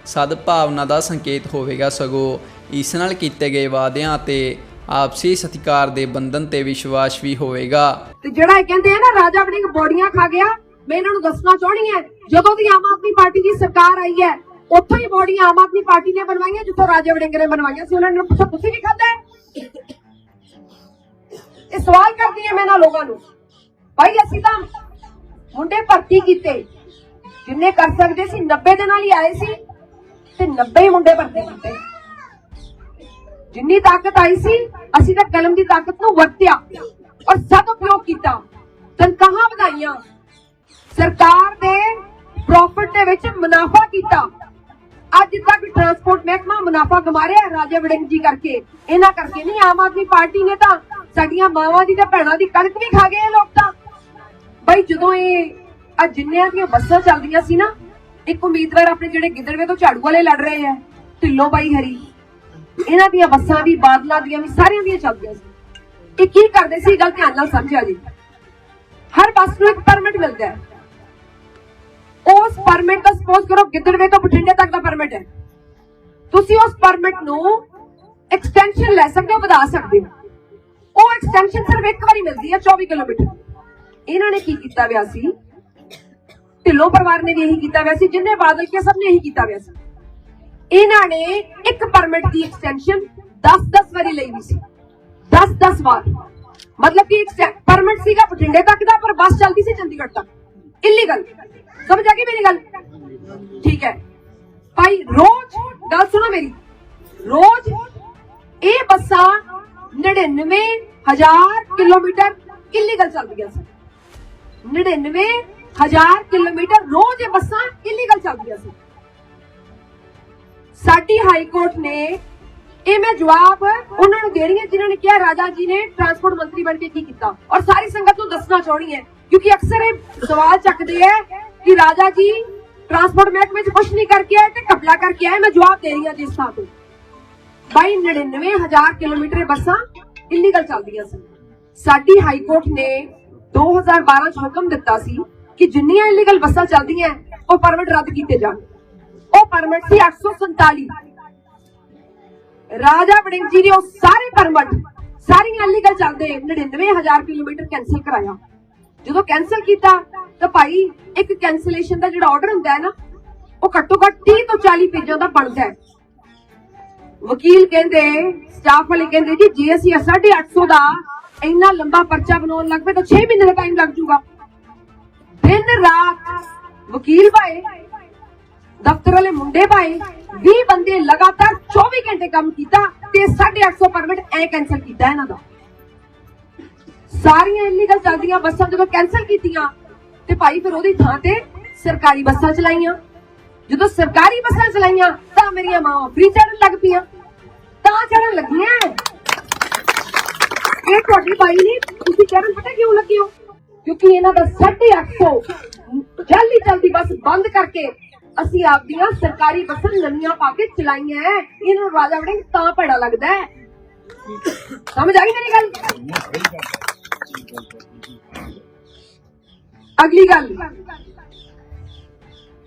ਸਦਭਾਵਨਾ ਦਾ ਸੰਕੇਤ ਹੋਵੇਗਾ, ਸਗੋਂ ਇਸ ਨਾਲ ਕੀਤੇ ਗਏ ਵਾਅਦਿਆਂ ਅਤੇ ਆਪਸੀ ਸਤਿਕਾਰ ਦੇ ਬੰਧਨ ਤੇ ਵਿਸ਼ਵਾਸ ਵੀ ਹੋਵੇਗਾ। ਤੇ ਜਿਹੜਾ ਇਹ ਕਹਿੰਦੇ ਆ ਨਾ, ਰਾਜਾ ਵੜਿੰਗ ਬੋਡੀਆਂ ਖਾ ਗਿਆ, ਮੈਂ ਇਹਨਾਂ ਨੂੰ ਦੱਸਣਾ ਚਾਹਣੀ ਹੈ, ਜਦੋਂ ਦੀ ਆਮ ਆਦਮੀ ਪਾਰਟੀ ਦੀ ਸਰਕਾਰ ਆਈ ਹੈ, ਉੱਥੋਂ ਹੀ ਬੋਡੀਆਂ ਆਮ ਆਦਮੀ ਪਾਰਟੀ ਨੇ ਬਣਵਾਈਆਂ, ਜਿੱਥੋਂ ਰਾਜਾ ਵੜਿੰਗ ਨੇ ਬਣਵਾਈਆਂ ਸੀ, ਉਹਨਾਂ ਨੇ ਪੁੱਛਿਆ, ਤੁਸੀਂ ਵੀ ਖਾਧਾ ਇਹ ਸਵਾਲ ਕਰਦੀ ਹਾਂ ਮੈਂ ਇਹਨਾਂ ਲੋਕਾਂ ਨੂੰ। ਭਾਈ, ਅਸੀਂ ਤਾਂ ਮੁੰਡੇ ਭਰਤੀ ਕੀਤੇ। ਜਿੰਨੇ ਕਰ ਸਕਦੇ ਸੀ 90 ਦੇ ਨਾਲ ਹੀ ਆਏ ਸੀ, ਤੇ 90 ਮੁੰਡੇ ਭਰਤੀ ਕੀਤੇ। ਜਿੰਨੀ ਤਾਕਤ ਆਈ ਸੀ ਅਸੀਂ ਤਾਂ ਕਲਮ ਦੀ ਤਾਕਤ ਨੂੰ ਵਰਤਿਆ ਔਰ ਸਦ ਉਪਯੋਗ ਕੀਤਾ ਤਨਖਾਹਾਂ ਵਧਾਈਆਂ ਸਰਕਾਰ ਦੇ ਪ੍ਰੋਫਿਟ ਦੇ ਵਿੱਚ ਮੁਨਾਫਾ ਕੀਤਾ ਅੱਜ ਤੱਕ ਟਰਾਂਸਪੋਰਟ ਮਹਿਕਮਾ ਮੁਨਾਫਾ ਕਮਾ ਰਿਹਾ ਰਾਜਾ ਵੜਿੰਗ ਜੀ ਕਰਕੇ ਇਹਨਾਂ ਕਰਕੇ ਨਹੀਂ ਆਮ ਆਦਮੀ ਪਾਰਟੀ ਨੇ ਤਾਂ ਸਾਡੀਆਂ ਮਾਵਾਂ ਦੀ ਤੇ ਭੈਣਾਂ ਦੀ ਕਣਕ ਵੀ ਖਾ ਗਏ ਲੋਕ ਤਾਂ ਬਈ ਜਦੋਂ ਇਹ ਆ ਜਿੰਨਿਆਂ ਦੀਆਂ ਬੱਸਾਂ ਚੱਲਦੀਆਂ ਸੀ ਨਾ ਇੱਕ ਉਮੀਦਵਾਰ ਆਪਣੇ ਜਿਹੜੇ ਗਿੱਦੜਵੇ ਤੋਂ ਝਾੜੂ ਵਾਲੇ ਲੜ ਰਹੇ ਆ ਢਿੱਲੋਂ ਬਾਈ ਹਰੀ ਇਹਨਾਂ ਦੀਆਂ ਬੱਸਾਂ ਵੀ, ਬਾਦਲਾਂ ਦੀਆਂ ਵੀ, ਸਾਰਿਆਂ ਦੀਆਂ ਚੱਲਦੀਆਂ ਸੀ। ਇਹ ਕੀ ਕਰਦੇ ਸੀ ਗੱਲ ਧਿਆਨ ਨਾਲ ਸਮਝਿਆ ਜੀ। ਹਰ ਬੱਸ ਨੂੰ ਇੱਕ ਪਰਮਿਟ ਮਿਲਦਾ ਹੈ। ਉਸ ਪਰਮਿਟ ਦਾ ਸਪੋਜ਼ ਕਰੋ, ਗਿੱਦੜਵੇ ਤੋਂ ਬਠਿੰਡੇ ਤੱਕ ਦਾ ਪਰਮਿਟ ਹੈ। ਤੁਸੀਂ ਉਸ ਪਰਮਿਟ ਨੂੰ ਐਕਸਟੈਂਸ਼ਨ ਲੈ ਸਕਦੇ ਹੋ, ਵਧਾ ਸਕਦੇ ਹੋ। ਉਹ ਐਕਸਟੈਂਸ਼ਨ ਸਿਰਫ ਇੱਕ ਵਾਰੀ ਮਿਲਦੀ ਹੈ 24 ਕਿਲੋਮੀਟਰ। ਇਹਨਾਂ ਨੇ ਕੀ ਕੀਤਾ ਵਿਆ ਸੀ? ਢਿੱਲੋਂ ਪਰਿਵਾਰ ਨੇ ਵੀ ਇਹੀ ਕੀਤਾ ਵਿਆ ਸੀ, ਜਿੰਨੇ ਬਾਦਲ ਕੇ ਸਭ ਨੇ ਇਹੀ ਕੀਤਾ ਵਿਆ ਸੀ। ਇਹਨਾਂ ਨੇ ਇੱਕ ਪਰਮਿਟ ਦੀ ਐਕਸਟੈਂਸ਼ਨ 10-10 ਵਾਰੀ ਲਈ ਵੀ ਸੀ। 10-10 ਵਾਰ। ਮਤਲਬ ਕਿ ਪਰਮਿਟ ਸੀਗਾ ਬਠਿੰਡੇ ਤੱਕ ਦਾ, ਪਰ ਬੱਸ ਚੱਲਦੀ ਸੀ ਚੰਡੀਗੜ੍ਹ ਤੱਕ। ਇਲੀਗਲ ਸਮਝ ਆ ਗਈ ਮੇਰੀ ਗੱਲ? ਠੀਕ ਹੈ। ਭਾਈ, ਰੋਜ਼, ਗੱਲ ਸੁਣੋ ਮੇਰੀ। ਰੋਜ਼ ਇਹ ਬੱਸਾਂ 99000 ਕਿਲੋਮੀਟਰ ਇਲੀਗਲ ਚੱਲਦੀਆਂ ਸੀ। 99000 ਕਿਲੋਮੀਟਰ ਰੋਜ਼ ਇਹ ਬੱਸਾਂ ਇਲੀਗਲ ਚੱਲਦੀਆਂ ਸੀ। ਸਾਡੀ ਹਾਈ ਕੋਰਟ ਨੇ, ਇਹ ਮੈਂ ਜਵਾਬ ਉਹਨਾਂ ਨੂੰ ਦੇ ਰਹੀ ਹਾਂ ਜਿਨ੍ਹਾਂ ਨੇ ਕਿਹਾ ਰਾਜਾ ਜੀ ਨੇ ਟਰਾਂਸਪੋਰਟ ਮੰਤਰੀ ਬਣ ਕੇ ਕੀ ਕੀਤਾ। ਔਰ ਸਾਰੀ ਸੰਗਤ ਨੂੰ ਦੱਸਣਾ ਚਾਹਣੀ ਹੈ, ਕਿਉਂਕਿ ਅਕਸਰ ਇਹ ਸਵਾਲ ਚੱਕਦੇ ਹੈ ਕਿ ਰਾਜਾ ਜੀ ਟਰਾਂਸਪੋਰਟ ਮਹਿਕਮੇ 'ਚ ਕੁਝ ਨਹੀਂ ਕਰਕੇ ਆਏ ਤੇ ਕਬਲਾ ਕਰਕੇ ਆਏ, ਮੈਂ ਜਵਾਬ ਦੇ ਰਹੀ ਹਾਂ ਜਿਸ ਥਾਂ ਤੋਂ। ਬਾਈ 99000 ਕਿਲੋਮੀਟਰ ਬੱਸਾਂ ਇਲੀਗਲ ਚੱਲਦੀਆਂ ਸਨ। ਸਾਡੀ ਹਾਈ ਕੋਰਟ ਨੇ 2012 ਚ ਹੁਕਮ ਦਿੱਤਾ ਸੀ ਕਿ ਜਿੰਨੀਆਂ ਇਲੀਗਲ ਬੱਸਾਂ ਚੱਲਦੀਆਂ, ਉਹ ਪਰਮਿਟ ਰੱਦ ਕੀਤੇ ਜਾਣ। ਉਹ ਪਰਮਿਟ ਸੀ 847 ਰਾਜਾ ਵੜਿੰਗ ਜੀ ਨੇ ਉਹ ਸਾਰੇ ਪਰਮਿਟ, ਸਾਰੀਆਂ ਇਲੀਗਲ ਚੱਲਦੇ 99000 ਕਿਲੋਮੀਟਰ ਕੈਨਸਲ ਕਰਾਇਆ। ਜਦੋਂ ਕੈਨਸਲ ਕੀਤਾ, ਤਾਂ ਭਾਈ ਇੱਕ ਕੈਨਸਲੇਸ਼ਨ ਦਾ ਜਿਹੜਾ ਆਰਡਰ ਹੁੰਦਾ ਹੈ ਨਾ, ਉਹ ਘੱਟੋ ਘੱਟ 30 ਤੋਂ 40 ਪੇਜਾਂ ਦਾ ਬਣਦਾ ਹੈ। ਵਕੀਲ ਕਹਿੰਦੇ ਸਟਾਫ ਵਾਲੇ ਕਹਿੰਦੇ, ਜੀ, ਜੇ ਅਸੀਂ 850 ਦਾ ਇੰਨਾ ਲੰਬਾ ਪਰਚਾ ਬਣਾਉਣ ਲੱਗ ਪਏ, ਤਾਂ 6 ਮਹੀਨੇ ਦਾ ਟਾਈਮ ਲੱਗ ਜਾਊਗਾ ਦਿਨ ਰਾਤ ਵਕੀਲ ਭਾਈ ਦਫ਼ਤਰ ਵਾਲੇ ਮੁੰਡੇ ਭਾਏ 20 ਬੰਦੇ ਲਗਾਤਾਰ 24 ਘੰਟੇ ਕੰਮ ਕੀਤਾ ਤੇ 850 ਪਰਮਿਟ ਐ ਕੈਨਸਲ ਕੀਤਾ ਇਹਨਾਂ ਦਾ। ਸਾਰੀਆਂ ਇਲੀਗਲ ਚੱਲਦੀਆਂ ਬੱਸਾਂ ਜਦੋਂ ਕੈਨਸਲ ਕੀਤੀਆਂ, ਤੇ ਭਾਈ ਫਿਰ ਉਹਦੀ ਥਾਂ ਤੇ ਸਰਕਾਰੀ ਬੱਸਾਂ ਚਲਾਈਆਂ। ਜਦੋਂ ਸਰਕਾਰੀ ਬੱਸਾਂ ਚਲਾਈਆਂ, ਤਾਂ ਮੇਰੀਆਂ ਮਾਵਾਂ ਫ੍ਰੀ ਚੜਨ ਲੱਗ ਪਈਆਂ। ਤਾਂ ਚੜਨ ਲੱਗੀਆਂ। ਇਹ ਤੁਹਾਡੀ ਬਾਈ ਨਹੀਂ, ਤੁਸੀਂ ਚੜਨ ਪਤਾ ਕਿਉਂ ਲੱਗੇ ਹੋ? ਕਿਉਂਕਿ ਇਹਨਾਂ ਦਾ 850 ਜਲਦੀ ਜਲਦੀ ਬੱਸ ਬੰਦ ਕਰਕੇ ਅਸੀਂ ਆਪਦੀਆਂ ਸਰਕਾਰੀ ਬੱਸਾਂ ਨਵੀਆਂ ਪਾ ਕੇ ਚਲਾਈਆਂ ਹੈ। ਇਹਨਾਂ ਨੂੰ ਰਾਜਾ ਵੜਿੰਗ ਤਾਂ ਭੈੜਾ ਲੱਗਦਾ ਹੈ ਸਮਝ ਆ ਗਈ ਮੇਰੀ ਗੱਲ? ਅਗਲੀ ਗੱਲ।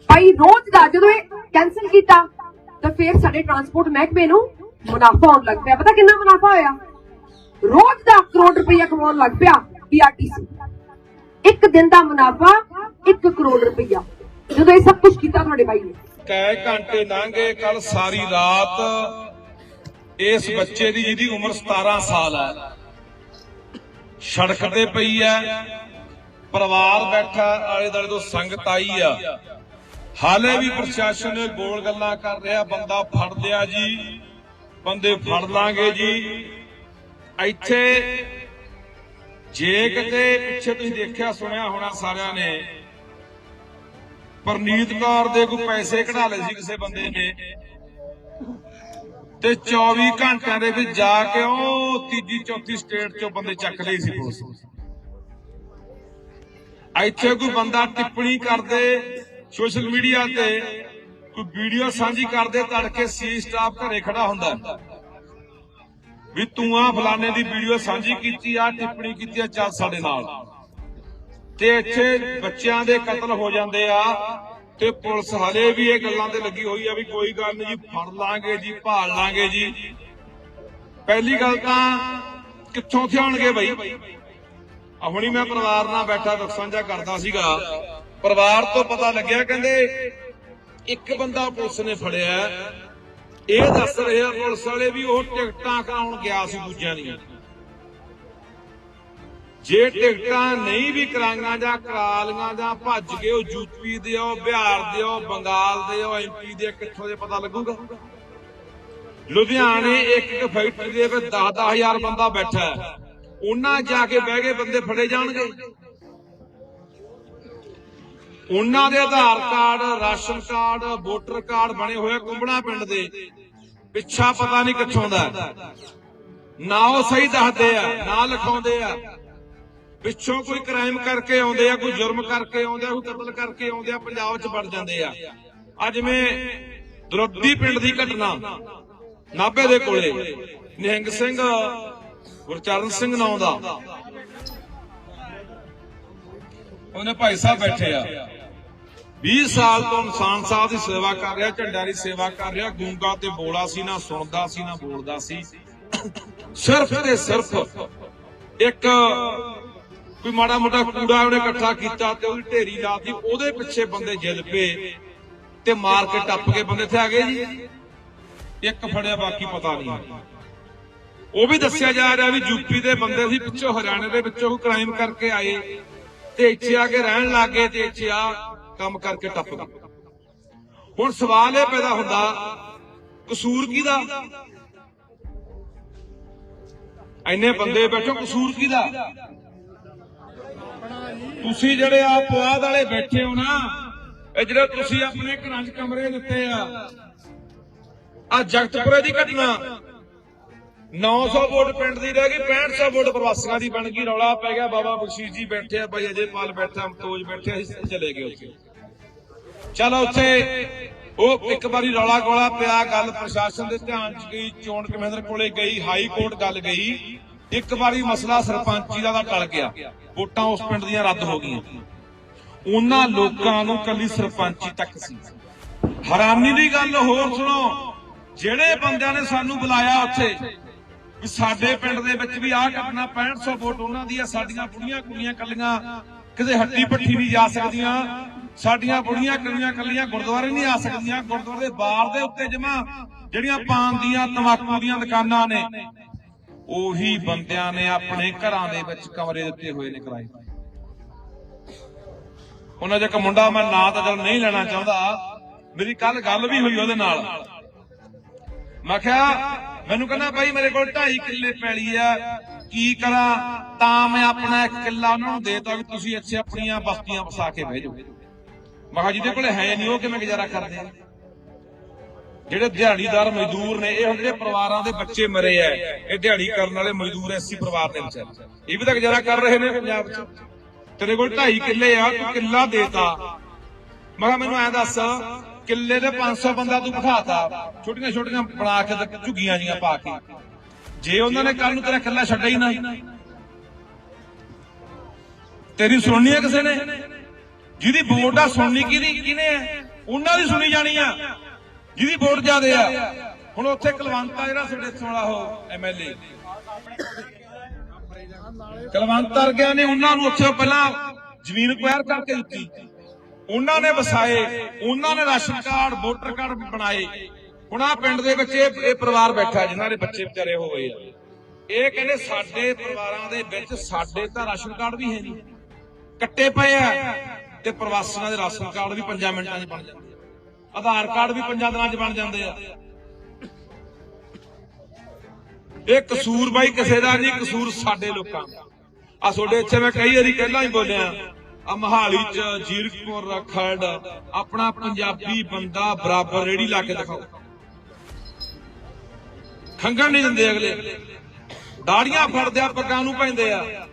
ਭਾਈ, ਰੋਜ਼ ਦਾ ਜਦੋਂ ਇਹ ਕੈਨਸਲ ਕੀਤਾ, ਤਾਂ ਫਿਰ ਸਾਡੇ ਟਰਾਂਸਪੋਰਟ ਮਹਿਕਮੇ ਨੂੰ ਮੁਨਾਫਾ ਹੋਣ ਲੱਗ ਪਿਆ। ਪਤਾ ਕਿੰਨਾ ਮੁਨਾਫਾ ਹੋਇਆ? ਰੋਜ਼ ਦਾ ਕਰੋੜ ਰੁਪਈਆ ਕਮਾਉਣ ਲੱਗ ਪਿਆ ਪੀਆਰਟੀਸੀ ਇੱਕ ਦਿਨ ਦਾ ਮੁਨਾਫਾ 1 ਕਰੋੜ ਰੁਪਈਆ। ਜਦੋਂ ਇਹ ਸਭ ਕੁਝ ਕੀਤਾ ਤੁਹਾਡੇ ਭਾਈ ਨੇ? ਕੈ ਘੰਟੇ ਲੰਘੇ ਕੱਲ ਸਾਰੀ ਰਾਤ ਇਸ ਬੱਚੇ ਦੀ ਜਿਹਦੀ ਉਮਰ 17 ਸਾਲ ਹੈ। ਸੜਕ ਤੇ ਪਈ ਹੈ, ਪਰਿਵਾਰ ਬੈਠਾ, ਆਲੇ ਦੁਆਲੇ ਤੋਂ ਸੰਗਤ ਆਈ ਆ। ਹਾਲੇ ਵੀ ਪ੍ਰਸ਼ਾਸਨ ਨੇ ਗੋਲ ਗੱਲਾਂ ਕਰ ਰਿਹਾ, ਬੰਦਾ ਫੜ ਲਿਆ ਜੀ, ਬੰਦੇ ਫੜ ਲਾਂਗੇ ਜੀ। ਇੱਥੇ ਜੇ ਕਿਤੇ ਪਿੱਛੇ ਤੁਸੀਂ ਦੇਖਿਆ, ਸੁਣਿਆ ਹੋਣਾ ਸਾਰਿਆਂ ਨੇ ਪਰਨੀਤ ਕੌਰ ਦੇ ਕੋਈ ਪੈਸੇ ਕਢਾ ਲਏ ਸੀ ਕਿਸੇ ਬੰਦੇ ਨੇ। ਤੇ 24 ਘੰਟਿਆਂ ਦੇ ਵਿੱਚ ਜਾ ਕੇ ਉਹ ਤੀਜੀ, ਚੌਥੀ ਸਟੇਟ ਚੋਂ ਬੰਦੇ ਚੱਕ ਲਈ ਸੀ ਪੁਲਿਸ। ਇੱਥੇ ਕੋਈ ਬੰਦਾ ਟਿੱਪਣੀ ਕਰਦੇ ਸੋਸ਼ਲ ਮੀਡੀਆ ਤੇ, ਕੋਈ ਵੀਡੀਓ ਸਾਂਝੀ ਕਰਦੇ, ਤੜਕੇ ਸੀ ਸਟਾਫ ਘਰੇ ਖੜਾ ਹੁੰਦਾ। ਵੀ ਤੂੰ ਆ ਫਲਾਣੇ ਦੀ ਵੀਡੀਓ ਸਾਂਝੀ ਕੀਤੀ ਆ ਟਿੱਪਣੀ ਕੀਤੀ ਆ ਚੱਲ ਸਾਡੇ ਨਾਲ। ਤੇ ਇੱਥੇ ਬੱਚਿਆਂ ਦੇ ਕਤਲ ਹੋ ਜਾਂਦੇ ਆ ਤੇ ਪੁਲਿਸ ਹਲੇ ਵੀ ਇਹ ਗੱਲਾਂ ਤੇ ਲੱਗੀ ਹੋਈ ਆ ਵੀ ਕੋਈ ਗੱਲ ਨਹੀਂ ਜੀ, ਫੜ ਲਾਂਗੇ ਜੀ, ਭਾਲ ਲਾਂਗੇ ਜੀ। ਪਹਿਲੀ ਗੱਲ ਤਾਂ ਕਿੱਥੋਂ ਥਿਆਣਗੇ ਬਈ? ਹੁਣੀ ਮੈਂ ਪਰਿਵਾਰ ਨਾਲ ਬੈਠਾ ਦੁੱਖ ਸਾਂਝਾ ਕਰਦਾ ਸੀਗਾ। ਪਰਿਵਾਰ ਤੋਂ ਪਤਾ ਲੱਗਿਆ ਕਹਿੰਦੇ ਇੱਕ ਬੰਦਾ ਪੁਲਿਸ ਨੇ ਫੜਿਆ। ਇਹ ਦੱਸ ਰਿਹਾ ਪੁਲਿਸ ਵਾਲੇ ਵੀ ਉਹ ਟਿਕਟਾਂ ਕਰਾਉਣ ਗਿਆ ਸੀ ਦੂਜਿਆਂ ਦੀਆਂ। ਜੇ ਟਿਕਟਾਂ ਨਹੀਂ ਵੀ ਕਰਾਈਆਂ ਜਾਂ ਕਰਾ ਜਾਂ ਭੱਜ ਗਏ ਉਹ ਯੂਪੀ ਦੇ ਉਹ ਬਿਹਾਰ ਦੇ ਉਹ ਬੰਗਾਲ ਦੇ ਉਹ ਐਮਪੀ ਦੇ ਕਿੱਥੋਂ ਦੇ ਪਤਾ ਲੱਗੂਗਾ? ਲੁਧਿਆਣੇ ਇੱਕ ਇੱਕ ਫੈਕਟਰੀ ਦੇ ਵਿੱਚ 10-10000 ਬੰਦਾ ਬੈਠਾ ਹੈ। ਉਹਨਾਂ ਜਾ ਕੇ ਬਹਿ ਗਏ ਬੰਦੇ ਫੜੇ ਜਾਣਗੇ। ਉਹਨਾਂ ਦੇ Aadhaar card, ration card, voter card ਬਣੇ ਹੋਏ ਕੁੰਬੜਾ ਪਿੰਡ ਦੇ। ਪਿੱਛਾ ਪਤਾ ਨਹੀਂ ਕਿੱਥੋਂ ਦਾ। ਨਾ ਉਹ ਸਹੀ ਦੱਸਦੇ ਆ, ਨਾ ਲਿਖਾਉਂਦੇ ਆ। ਪਿੱਛੋਂ ਕੋਈ ਕ੍ਰਾਈਮ ਕਰਕੇ ਆਉਂਦੇ ਆ, ਕੋਈ ਜੁਰਮ ਕਰਕੇ ਆਉਂਦੇ ਆ, ਕੋਈ ਕਤਲ ਕਰਕੇ ਆਉਂਦੇ ਆ, ਪੰਜਾਬ 'ਚ ਵੜ ਜਾਂਦੇ ਆ। ਅੱਜ ਜਿਵੇਂ ਦਰੋਦੀ ਪਿੰਡ ਦੀ ਘਟਨਾ, ਨਾਭੇ ਦੇ ਕੋਲੇ, ਨਿਹੰਗ ਸਿੰਘ, ਗੁਰਚਰਨ ਸਿੰਘ ਨਾਂ ਦਾ। ਉਹਨੇ ਭਾਈ ਸਾਹਿਬ ਬੈਠੇ ਆ। 20 ਸਾਲ ਤੋਂ ਇਨਸਾਨ ਸਾਹਿਬ ਦੀ ਸੇਵਾ ਕਰ ਰਿਹਾ ਝੰਡਾ ਦੀ ਸੇਵਾ ਕਰ ਰਿਹਾ, ਗੂੰਗਾ ਤੇ ਬੋਲਾ ਸੀ, ਨਾ ਸੁਣਦਾ ਸੀ, ਨਾ ਬੋਲਦਾ ਸੀ। ਸਿਰਫ ਤੇ ਸਿਰਫ ਇੱਕ ਕੋਈ ਮਾੜਾ ਮੋਟਾ ਕੂੜਾ ਉਹਨੇ ਇਕੱਠਾ ਕੀਤਾ ਤੇ ਉਹਦੀ ਢੇਰੀ ਲਾਤੀ, ਉਹਦੇ ਪਿੱਛੇ ਬੰਦੇ ਜਿੱਦ ਪਏ ਤੇ ਮਾਰ ਕੇ ਟੱਪ ਕੇ ਬੰਦੇ ਇੱਥੇ ਆ ਗਏ ਜੀ। ਇੱਕ ਫੜਿਆ, ਬਾਕੀ ਪਤਾ ਨਹੀਂ। ਉਹ ਵੀ ਦੱਸਿਆ ਜਾ ਰਿਹਾ ਵੀ ਯੂਪੀ ਦੇ ਬੰਦੇ ਸੀ, ਪਿੱਛੋਂ ਹਰਿਆਣੇ ਦੇ ਵਿੱਚੋਂ ਕ੍ਰਾਈਮ ਕਰਕੇ ਆਏ ਤੇ ਇੱਥੇ ਆ ਕੇ ਰਹਿਣ ਲੱਗੇ ਤੇ ਇੱਥੇ ਆ ਕੰਮ ਕਰਕੇ ਟੱਪ ਗਏ। ਹੁਣ ਸਵਾਲ ਇਹ ਪੈਦਾ ਹੁੰਦਾ, ਕਸੂਰ ਕਿਹਦਾ? ਐਨੇ ਬੰਦੇ ਬੈਠੋ, ਕਸੂਰ ਕਿਹਦਾ? ਤੁਸੀਂ ਜਿਹੜੇ ਆ ਪੁਆਧ ਵਾਲੇ ਬੈਠੇ ਹੋ ਨਾ, ਇਹ ਜਿਹੜੇ ਤੁਸੀਂ ਆਪਣੇ ਘਰਾਂ 'ਚ ਕਮਰੇ ਦਿੱਤੇ ਆ ਆ ਜਗਤਪੁਰੇ ਦੀ ਘਟਨਾ। 900 ਵੋਟ ਪਿੰਡ ਦੀ ਰਹਿ ਗਈ 6500 ਵੋਟ ਪ੍ਰਵਾਸੀਆਂ ਦੀ ਬਣ ਗਈ, ਰੌਲਾ ਪੈ ਗਿਆ। ਬਾਬਾ ਬਖਸ਼ੀਸ਼ ਜੀ ਬੈਠੇ ਆ ਭਾਈ ਅਜੇਪਾਲ ਬੈਠਾ, ਅਮਤੋਜ ਬੈਠੇ ਅਸੀਂ ਚਲੇ ਗਏ ਉੱਥੇ। ਚਲ ਉੱਥੇ ਉਹ ਇੱਕ ਵਾਰੀ ਰੌਲਾ ਗੋਲਾ ਪਿਆ, ਗੱਲ ਪ੍ਰਸ਼ਾਸਨ ਦੇ ਧਿਆਨ ਚ ਗਈ, ਚੋਣ ਕਮਿਸ਼ਨਰ ਕੋਲੇ ਗਈ, ਹਾਈ ਕੋਰਟ ਗੱਲ ਗਈ। ਇੱਕ ਵਾਰੀ ਮਸਲਾ ਸਰਪੰਚੀ ਦਾ ਟਲ ਗਿਆ। ਵੋਟਾਂ ਉਸ ਪਿੰਡ ਦੀਆਂ ਰੱਦ ਹੋ ਗਈਆਂ। ਉਹਨਾਂ ਲੋਕਾਂ ਨੂੰ ਕੱਲੀ ਸਰਪੰਚੀ ਤੱਕ ਸੀ। ਹੈਰਾਨੀ ਦੀ ਗੱਲ ਹੋਰ ਸੁਣੋ, ਜਿਹੜੇ ਬੰਦਿਆਂ ਨੇ ਸਾਨੂੰ ਬੁਲਾਇਆ ਉੱਥੇ, ਵੀ ਸਾਡੇ ਪਿੰਡ ਦੇ ਵਿੱਚ ਵੀ ਆਹ ਘਟਨਾ 6500 ਵੋਟ ਉਹਨਾਂ ਦੀ ਆ, ਸਾਡੀਆਂ ਬੁੜੀਆਂ ਕੁੜੀਆਂ ਕੱਲੀਆਂ ਕਿਤੇ ਹੱਟੀ ਪੱਠੀ ਨਹੀਂ ਜਾ ਸਕਦੀਆਂ, ਸਾਡੀਆਂ ਬੁੜੀਆਂ ਕੁੜੀਆਂ ਕੱਲੀਆਂ ਗੁਰਦੁਆਰੇ ਨਹੀਂ ਆ ਸਕਦੀਆਂ, ਗੁਰਦੁਆਰੇ ਦੇ ਬਾਰ ਦੇ ਉੱਤੇ ਜਮਾ, ਜਿਹੜੀਆਂ ਪਾਨ ਦੀਆਂ ਤਮਾਕੂ ਦੀਆਂ ਦੁਕਾਨਾਂ ਨੇ ਉਹੀ ਬੰਦਿਆਂ ਨੇ ਆਪਣੇ ਘਰਾਂ ਦੇ ਵਿੱਚ ਕਮਰੇ ਦਿੱਤੇ ਹੋਏ ਨੇ ਕਿਰਾਏ ਤੇ। ਉਹਨਾਂ ਦੇ ਇੱਕ ਮੁੰਡਾ ਮੈਂ ਨਾਂ ਤਾਂ ਚਲ ਨਹੀਂ ਲੈਣਾ ਚਾਹੁੰਦਾ। ਮੇਰੀ ਕੱਲ ਗੱਲ ਵੀ ਹੋਈ ਉਹਦੇ ਨਾਲ। ਮੈਂ ਕਿਹਾ, ਮੈਨੂੰ ਕਹਿੰਦਾ, ਬਾਈ ਮੇਰੇ ਕੋਲ 2.5 ਕਿੱਲੇ ਪੈਲੀ ਆ। ਕੀ ਕਰਾਂ? ਤਾਂ ਮੈਂ ਆਪਣਾ ਇੱਕ ਕਿੱਲਾ ਉਹਨਾਂ ਨੂੰ ਦੇਤਾ ਵੀ ਤੁਸੀਂ ਇੱਥੇ ਆਪਣੀਆਂ ਬਸਤੀਆਂ ਵਸਾ ਕੇ ਬਹਿ ਜਾਓ। ਮੈਂ ਕਿਹਾ, ਜਿਹਦੇ ਕੋਲੇ ਹੈ ਨਹੀਂ, ਉਹ ਕਿਵੇਂ ਗੁਜ਼ਾਰਾ ਕਰਦੇ ਆ? ਜਿਹੜੇ ਦਿਹਾੜੀਦਾਰ ਮਜ਼ਦੂਰ ਨੇ, ਇਹ ਹੁਣ ਜਿਹੜੇ ਪਰਿਵਾਰਾਂ ਦੇ ਬੱਚੇ ਮਰੇ ਆ ਇਹ ਦਿਹਾੜੀ ਕਰਨ ਵਾਲੇ ਮਜ਼ਦੂਰ ਐਸੀ ਪਰਿਵਾਰ ਦੇ ਵਿੱਚ ਇਹ ਵੀ ਤਾਂ ਗੁਜ਼ਾਰਾ ਕਰ ਰਹੇ ਨੇ ਪੰਜਾਬ 'ਚ ਤੇਰੇ ਕੋਲ 2.5 ਕਿੱਲੇ ਆ, ਤੂੰ ਕਿੱਲਾ ਦੇਤਾ। ਮੈਂ ਮੈਨੂੰ ਐ ਦੱਸ, ਕਿੱਲੇ ਦੇ 500 ਬੰਦਾ ਤੂੰ ਬਿਠਾਤਾ। ਛੋਟੀਆਂ ਛੋਟੀਆਂ ਬਣਾ ਕੇ ਤੇ ਝੁੱਗੀਆਂ ਜੀਆਂ ਪਾ ਕੇ। ਜੇ ਉਹਨਾਂ ਨੇ ਕੱਲ ਨੂੰ ਤੇਰਾ ਕਿੱਲਾ ਛੱਡਿਆ ਹੀ ਨਾ। ਤੇਰੀ ਸੁਣਨੀ ਹੈ ਕਿਸੇ ਨੇ? ਜਿਹਦੀ ਵੋਟ ਆ ਸੁਣਨੀ ਕਿਹਦੀ ਕਿਹਨੇ ਉਹਨਾਂ ਦੀ ਸੁਣੀ ਜਾਣੀ ਆ। ਜਿਹਦੀ ਵੋਟ ਜ਼ਿਆਦੇ ਆ। ਹੁਣ ਉੱਥੇ ਕਲਵੰਤਾ ਜਿਹੜਾ ਸਾਡੇ ਵਾਲਾ ਉਹ ਐਮਐਲਏ ਕਲਵੰਤ ਵਰਗਿਆਂ ਨੇ ਉਹਨਾਂ ਨੂੰ ਉੱਥੇ ਪਹਿਲਾਂ ਜ਼ਮੀਨ ਕੁਆਰ ਕਰਕੇ ਦਿੱਤੀ। ਉਹਨਾਂ ਨੇ ਵਸਾਏ, ਉਹਨਾਂ ਨੇ ਰਾਸ਼ਨ ਕਾਰਡ, ਵੋਟਰ ਕਾਰਡ ਬਣਾਏ। ਹੁਣ ਆ ਪਿੰਡ ਦੇ ਵਿੱਚ ਇਹ ਇਹ ਪਰਿਵਾਰ ਬੈਠਾ, ਜਿਨ੍ਹਾਂ ਦੇ ਬੱਚੇ ਵਿਚਾਰੇ ਹੋਏ ਆ। ਇਹ ਕਹਿੰਦੇ ਸਾਡੇ ਪਰਿਵਾਰਾਂ ਦੇ ਵਿੱਚ ਸਾਡੇ ਤਾਂ ਰਾਸ਼ਨ ਕਾਰਡ ਵੀ ਹੈ ਨਹੀਂ। ਕੱਟੇ ਪਏ ਆ ਤੇ ਪ੍ਰਵਾਸੀਆਂ ਦੇ ਰਾਸ਼ਨ ਕਾਰਡ ਵੀ 5 ਮਿੰਟਾਂ 'ਚ ਬਣ ਜਾਂਦੇ। ਆਧਾਰ ਕਾਰਡ ਵੀ 5 ਦਿਨਾਂ 'ਚ ਬਣ ਜਾਂਦੇ ਆ। ਇਹ ਕਸੂਰ ਬਾਈ ਕਿਸੇ ਦਾ ਨਹੀਂ, ਕਸੂਰ ਸਾਡੇ ਲੋਕਾਂ ਦਾ। ਆ ਤੁਹਾਡੇ ਇੱਥੇ ਮੈਂ ਕਈ ਵਾਰੀ ਪਹਿਲਾਂ ਹੀ ਬੋਲਿਆ, ਆ ਮਹਾਲੀ ਚ ਜੀਰਕਪੁਰ ਖੜ ਆਪਣਾ ਪੰਜਾਬੀ ਬੰਦਾ ਬਰਾਬਰ ਰੇੜੀ ਲਾ ਕੇ ਦਿਖਾਓ। ਖੰਗਣ ਨਹੀਂ ਦਿੰਦੇ ਅਗਲੇ। ਦਾੜੀਆਂ ਫੜਦੇ ਆ, ਪੱਗਾਂ ਨੂੰ ਪੈਂਦੇ ਆ।